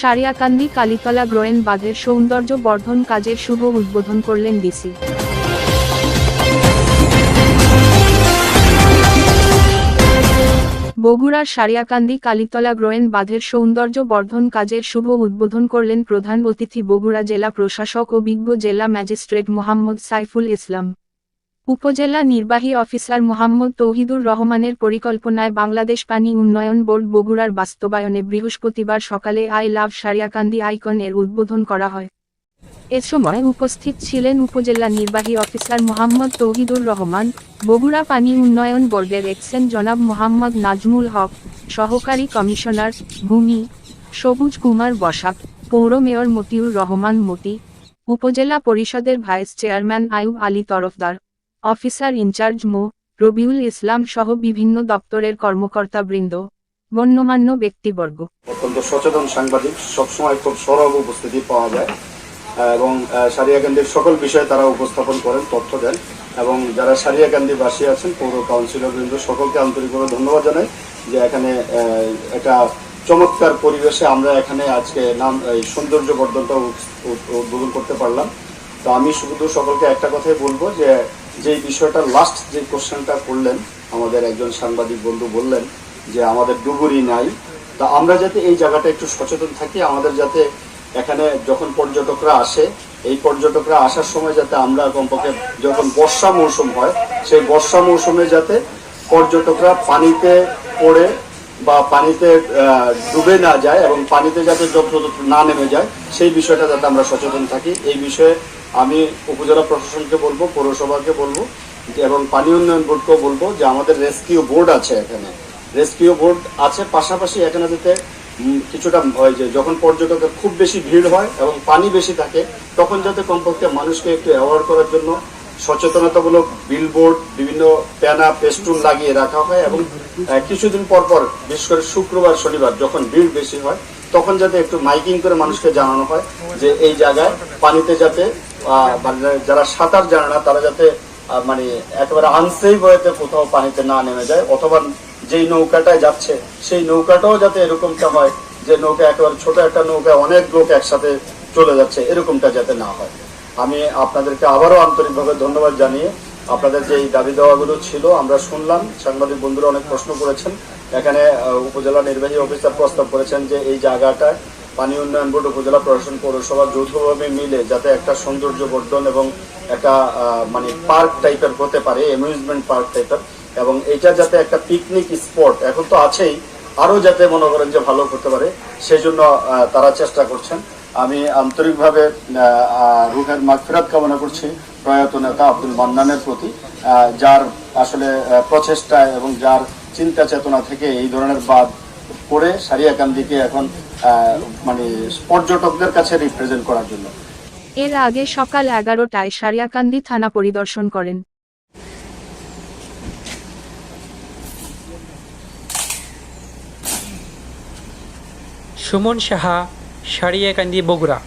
সারিয়াকান্দি কালীতলা গ্রোয়েন বাঁধের সৌন্দর্য বর্ধন কাজের শুভ উদ্বোধন করলেন ডিসি। বগুড়ার সারিয়াকান্দি কালীতলা গ্রোয়েন বাঁধের সৌন্দর্য বর্ধন কাজের শুভ উদ্বোধন করলেন প্রধান অতিথি বগুড়া জেলা প্রশাসক ও বিজ্ঞ জেলা ম্যাজিস্ট্রেট মোহাম্মদ সাইফুল ইসলাম। উপজেলা নির্বাহী অফিসার মোহাম্মদ তৌহিদুর রহমানের পরিকল্পনায় বাংলাদেশ পানি উন্নয়ন বোর্ড বগুড়ার বাস্তবায়নে বৃহস্পতিবার সকালে আই লাভ সারিয়াকান্দি আইকন এর উদ্বোধন করা হয়। এ সময় উপস্থিত ছিলেন উপজেলা নির্বাহী অফিসার মোহাম্মদ তৌহিদুর রহমান, বগুড়া পানি উন্নয়ন বোর্ডের এক্সেন জনাব মোহাম্মদ নাজমুল হক, সহকারী কমিশনার ভূমি সবুজ কুমার বসাক, পৌর মেয়র মতিউর রহমান মতি, উপজেলা পরিষদের vice chairman Ayub Ali Tarafdar. Officer incharge Md. Rabiul Islam সহ বিভিন্ন দপ্তরের কর্মকর্তাবৃন্দ, গণ্যমান্য ব্যক্তিবর্গ। অত্যন্ত সচেতন সাংবাদিক, সবসময় খুব সরব উপস্থিতি পাওয়া যায় এবং সারিয়া সারিয়াকান্দির সকল বিষয়ে তারা উপস্থাপন করেন, তথ্য দেন, এবং যারা সারিয়াকান্দি বাসী আছেন, পৌর কাউন্সিলর বৃন্দ সকলকে আন্তরিকভাবে ধন্যবাদ জানাই যে এখানে একটা চমৎকার পরিবেশে আমরা এখানে আজকে নাম, এই সৌন্দর্য বর্ধনটা উদ- উদ- উদ্বোধন করতে পারলাম। তো আমি শুধু সকলকে একটা কথাই বলব যে যে বিষয়টা লাস্ট যে কোশ্চেনটা করলেন, আমাদের একজন সাংবাদিক বন্ধু বললেন যে আমাদের ডুবুরি নাই। তা আমরা যাতে এই জায়গাটা একটু সচেতন থাকি, আমাদের যাতে এখানে যখন পর্যটকরা আসে, এই পর্যটকরা আসার সময় যাতে আমরা কমপক্ষে যখন বর্ষা মৌসুম হয়, সেই বর্ষা মৌসুমে যাতে পর্যটকরা পানিতে পড়ে বা পানিতে ডুবে না যায় এবং পানিতে যাতে যত্রতত্র না নেমে যায়, সেই বিষয়টা যাতে আমরা সচেতন থাকি। এই বিষয়ে আমি উপজেলা প্রশাসনকে বলব, পৌরসভাকে বলব, এবং পানি উন্নয়ন বোর্ডকেও বলব যে আমাদের রেস্কিউ বোর্ড আছে এখানে। রেস্কিউ বোর্ড আছে, পাশাপাশি এখানে যাতে কিছুটা হয় যে যখন পর্যটকের খুব বেশি ভিড় হয় এবং পানি বেশি থাকে, তখন যাতে কমপক্ষে মানুষকে একটু অ্যাওয়ার করার জন্য সচেতনতামূলক বিলবোর্ড বিভিন্ন প্যানা পেস্টুন লাগিয়ে রাখা হয় এবং কিছুদিন পর পর, বিশেষ করে শুক্রবার, শনিবার, যখন ভিড় বেশি হয়, তখন যাতে একটু মাইকিং করে মানুষকে জানানো হয় যে এই জায়গায় পানিতে যাতে মানে যারা সাঁতার জানে না, তারা যাতে মানে একেবারে আনসেফ হয়েতে কোথাও পানিতে না নেমে যায়, অথবা যেই নৌকাটায় যাচ্ছে, সেই নৌকাটাও যাতে এরকমটা হয় যে নৌকা একেবারে ছোট একটা নৌকা, অনেক লোক একসাথে চলে যাচ্ছে, এরকমটা যাতে না হয়। আমি আপনাদেরকে আবারও আন্তরিকভাবে ধন্যবাদ জানিয়ে আপনাদের যে এই দাবি দেওয়াগুলো ছিল, আমরা শুনলাম। সাংবাদিক বন্ধুরা অনেক প্রশ্ন করেছেন। এখানে উপজেলা নির্বাহী অফিসার প্রস্তাব করেছেন যে এই জায়গাটায় পানি উন্নয়ন বোর্ড, উপজেলা প্রশাসন, পৌরসভা যৌথভাবে মিলে যাতে একটা সৌন্দর্য বর্ধন এবং একটা মানে পার্ক টাইপের হতে পারে, অ্যামিউজমেন্ট পার্ক টাইপের, এবং এটা যাতে একটা পিকনিক স্পট এখন তো আছেই আরও যাতে মনে করেন যে ভালো করতে পারে সেই জন্য তারা চেষ্টা করছেন। আমি আন্তরিকভাবে রুহের মাগফিরাত কামনা করছি প্রয়াত নেতা আব্দুল মান্নানের প্রতি আহ, যার আসলে প্রচেষ্টায় এবং যার চিন্তা চেতনা থেকে এই ধরনের বাদ করে সারিয়াকান্দিকে এখন আহ, মানে পর্যটকদের কাছে রিপ্রেজেন্ট করার জন্য। এর আগে সকাল এগারোটায় সারিয়াকান্দি থানা পরিদর্শন করেন। সুমন সাহা সারিয়াকান্দি বগুড়া।